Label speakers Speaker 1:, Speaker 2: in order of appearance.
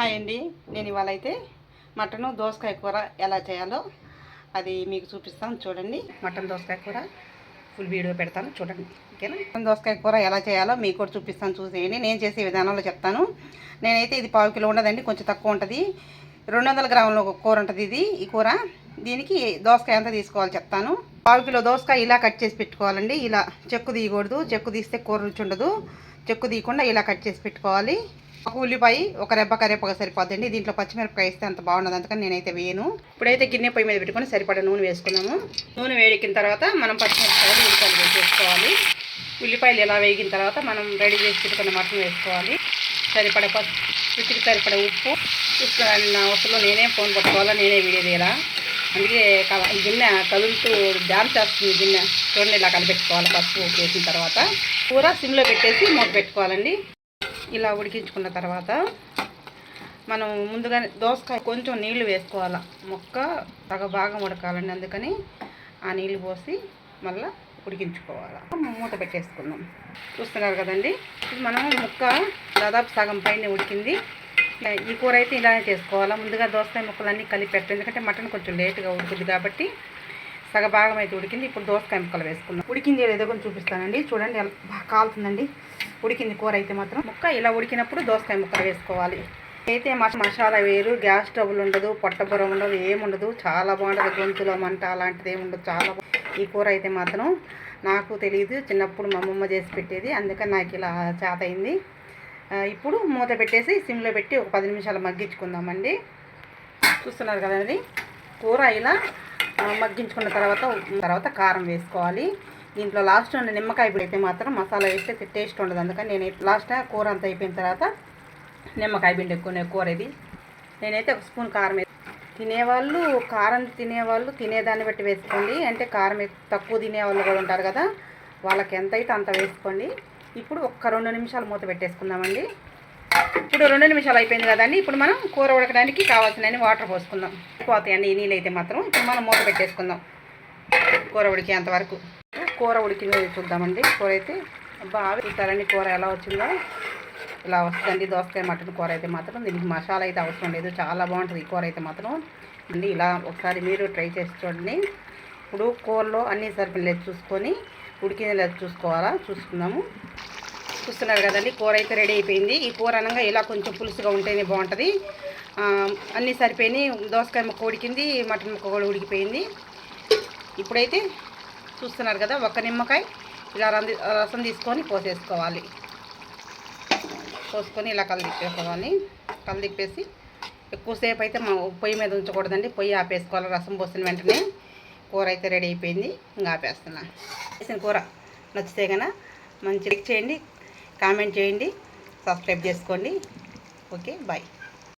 Speaker 1: Hi అండి. నేను ఇవాళ అయితే మటను దోసకాయ కూర ఎలా చేయాలో అది మీకు చూపిస్తాను. చూడండి. మటన్ దోసకాయ కూర. ఫుల్ వీడియో పెడతాను. చూడండి. ఓకేనా? మటన్ దోసకాయ కూర ఎలా చేయాలో మీకు కూడా చూపిస్తాను. చూసేయండి. నేను చేసే విధానంలో చెప్తాను. నేనైతే ఇది పావు కిలో ఉండదండి. కొంచెం తక్కువ ఉంటుంది. రెండు వందల గ్రాముల కూర ఉంటుంది ఇది ఈ కూర. దీనికి దోసకాయ అంతా తీసుకోవాలి చెప్తాను. పావు కిలో దోసకాయ ఇలా కట్ చేసి పెట్టుకోవాలండి. ఇలా చెక్కు తీయకూడదు. చెక్కు తీస్తే కూర రుచి ఉండదు. చెక్కు తీయకుండా ఇలా కట్ చేసి పెట్టుకోవాలి. ఒక ఉల్లిపాయ ఒక రెబ్బ కరేపగా సరిపోద్దండి. దీంట్లో పచ్చిమిరపకాయ వేస్తే అంత బాగుండదు. అందుకని నేనైతే వేయను. ఇప్పుడైతే గిన్నె పొయ్యి మీద పెట్టుకొని సరిపడా నూనె వేసుకున్నాము. నూనె వేడికిన తర్వాత మనం పచ్చిమిరపకాయలు ఉల్లిపాయలు వేసేసుకోవాలి ఉల్లిపాయలు ఇలా వేగిన తర్వాత మనం రెడీ చేసి పెట్టుకున్న మటన్ వేసుకోవాలి. సరిపడ రుచికి సరిపడ ఉప్పు. చూస్తున్నాను నా నేనే ఫోన్ పట్టుకోవాలా? నేనే వీడియో తీయాలా? అందుకే గిన్నె కదులుతూ డ్యాన్స్ చేస్తుంది గిన్నె చూడండి ఇలా కలిపెట్టుకోవాలి పసుపు వేసిన తర్వాత కూర సిమ్లో పెట్టేసి మూత పెట్టుకోవాలండి. ఇలా ఉడికించుకున్న తర్వాత మనం ముందుగానే దోసకాయ కొంచెం నీళ్ళు వేసుకోవాలి. మొక్క తగ భాగం ఉడకాలండి అందుకని ఆ నీళ్ళు పోసి మళ్ళీ ఉడికించుకోవాలి. మూత పెట్టేసుకుందాం. చూస్తున్నారు కదండి? ఇది మనం ముక్క దాదాపు సగం పైన ఉడికింది. ఈ కూర అయితే ఇలానే చేసుకోవాలా. ముందుగా దోసకాయ ముక్కలన్నీ కలిపి పెట్టాలి ఎందుకంటే మటన్ కొంచెం లేట్గా ఉడుకుద్ది కాబట్టి సగ భాగం అయితే ఉడికింది. ఇప్పుడు దోసకాయ ముక్కలు వేసుకున్నాం ఉడికింది ఏదో కొంచెం చూపిస్తానండి. చూడండి బాగా కాలుతుందండి. ఉడికింది కూర అయితే మాత్రం. ముక్క ఇలా ఉడికినప్పుడు దోసకాయ ముక్కలు వేసుకోవాలి. అయితే మసాలా వేరు గ్యాస్ స్టవ్లు ఉండదు పొట్టబుర ఉండదు ఏముండదు. చాలా బాగుంటుంది. గొంతులో మంట అలాంటిది ఏముండదు ఉండదు. చాలా ఈ కూర అయితే మాత్రం నాకు తెలియదు చిన్నప్పుడు మా అమ్మమ్మ చేసి పెట్టేది. అందుకని నాకు ఇలా చేత అయింది. ఇప్పుడు మూత పెట్టేసి సిమ్లో పెట్టి ఒక పది నిమిషాలు మగ్గించుకుందామండి. చూస్తున్నారు కదండి? కూర ఇలా మగ్గించుకున్న తర్వాత తర్వాత కారం వేసుకోవాలి. దీంట్లో లాస్ట్ ఉన్న నిమ్మకాయ అయితే మాత్రం మసాలా వేస్తే టేస్ట్ ఉండదు. అందుకని నేను లాస్ట్ కూర అంతా అయిపోయిన తర్వాత నిమ్మకాయ పిండి ఎక్కువ కూర ఇది. నేనైతే ఒక స్పూన్ కారం వేసి తినేవాళ్ళు కారం తినేవాళ్ళు తినేదాన్ని బట్టి వేసుకోండి. అంటే కారం ఎక్కువ- తక్కువ తినేవాళ్ళు కూడా ఉంటారు కదా వాళ్ళకి ఎంత అయితే అంత వేసుకోండి. ఇప్పుడు ఒక్క రెండు నిమిషాలు మూత పెట్టేసుకుందామండి. ఇప్పుడు రెండు నిమిషాలు అయిపోయింది కదండి. ఇప్పుడు మనం కూర ఉడకడానికి కావాల్సిన వాటర్ పోసుకుందాం. పోతాయండి ఈ నీళ్ళు అయితే మాత్రం. ఇప్పుడు మనం మూత పెట్టేసుకుందాం. కూర ఉడికేంత వరకు. కూర ఉడికింది చూద్దామండి. కూర అయితే బాగా చూస్తారండి కూర ఎలా వచ్చిందో. ఇలా వస్తుందండి. దోసకాయ మటన్ కూర అయితే మాత్రం. దీనికి మసాలా అయితే అవసరం లేదు. చాలా బాగుంటుంది ఈ కూర అయితే మాత్రం. అండి ఇలా ఒకసారి మీరు ట్రై చేసి చూడండి. ఇప్పుడు కూరలో అన్ని సరిపడలేదు చూసుకొని ఉడికింది లేదు చూసుకోవాలా? చూసుకుందాము. చూస్తున్నారు కదండి కూర అయితే రెడీ అయిపోయింది. ఈ కూర అనగా ఇలా కొంచెం పులుసుగా ఉంటేనే బాగుంటుంది. అన్నీ సరిపోయినాయి. దోసకాయ ముక్క ఉడికింది మటన్ ముక్క కూడా ఉడికిపోయింది. ఇప్పుడైతే చూస్తున్నారు కదా ఒక నిమ్మకాయ ఇలా రంది రసం తీసుకొని పోసేసుకోవాలి పోసుకొని ఇలా కలిదిప్పేసుకోవాలి కలదిప్పేసి ఎక్కువసేపు అయితే మా పొయ్యి మీద ఉంచకూడదండి. పొయ్యి ఆపేసుకోవాలి రసం పోసిన వెంటనే. కూర అయితే రెడీ అయిపోయింది. ఇంకా ఆపేస్తున్నా. వేసిన కూర నచ్చితే కనుక మంచి లైక్ చేయండి కామెంట్ చేయండి సబ్స్క్రైబ్ చేసుకోండి. Okay bye.